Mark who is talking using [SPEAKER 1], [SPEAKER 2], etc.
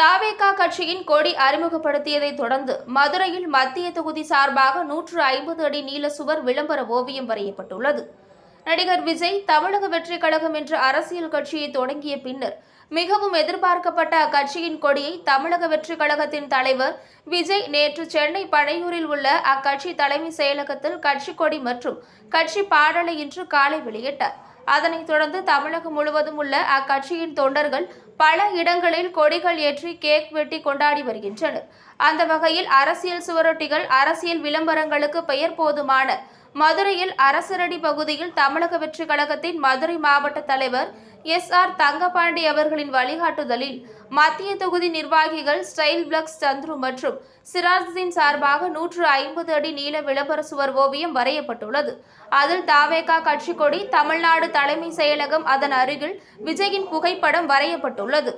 [SPEAKER 1] கட்சியின் கொடி அறிமுகப்படுத்தியதை தொடர்ந்து மதுரையில் மத்திய தொகுதி சார்பாக நூற்று ஐம்பது அடி நீள சுவர் விளம்பர ஓவியம் வரையப்பட்டுள்ளது. நடிகர் விஜய் தமிழக வெற்றி கழகம் என்ற அரசியல் கட்சியை தொடங்கிய பின்னர் மிகவும் எதிர்பார்க்கப்பட்ட அக்கட்சியின் கொடியை தமிழக வெற்றி கழகத்தின் தலைவர் விஜய் நேற்று சென்னை பழையூரில் உள்ள அக்கட்சி தலைமை செயலகத்தில் கட்சி கொடி மற்றும் கட்சி பாடலை இன்று காலை வெளியிட்டார். அதனைத் தொடர்ந்து தமிழகம் முழுவதும் உள்ள அக்கட்சியின் தொண்டர்கள் பல இடங்களில் கொடிகள் ஏற்றி கேக் வெட்டி கொண்டாடி வருகின்றனர். அந்த வகையில் அரசியல் சுவரொட்டிகள் அரசியல் விளம்பரங்களுக்கு பெயர் போதுமான மதுரையில் அரசரடி பகுதியில் தமிழக வெற்றி கழகத்தின் மதுரை மாவட்ட தலைவர் எஸ் ஆர் தங்கபாண்டி அவர்களின் வழிகாட்டுதலில் மத்திய தொகுதி நிர்வாகிகள் ஸ்டைல் பிளக்ஸ் சந்துரு மற்றும் சிராஜின் சார்பாக நூற்று ஐம்பது அடி நீள விளம்பர சுவர் ஓவியம் வரையப்பட்டுள்ளது. அதில் தாவேகா கட்சி கொடி தமிழ்நாடு தலைமை செயலகம் அதன் அருகில் விஜயின் புகைப்படம் வரையப்பட்டுள்ளது.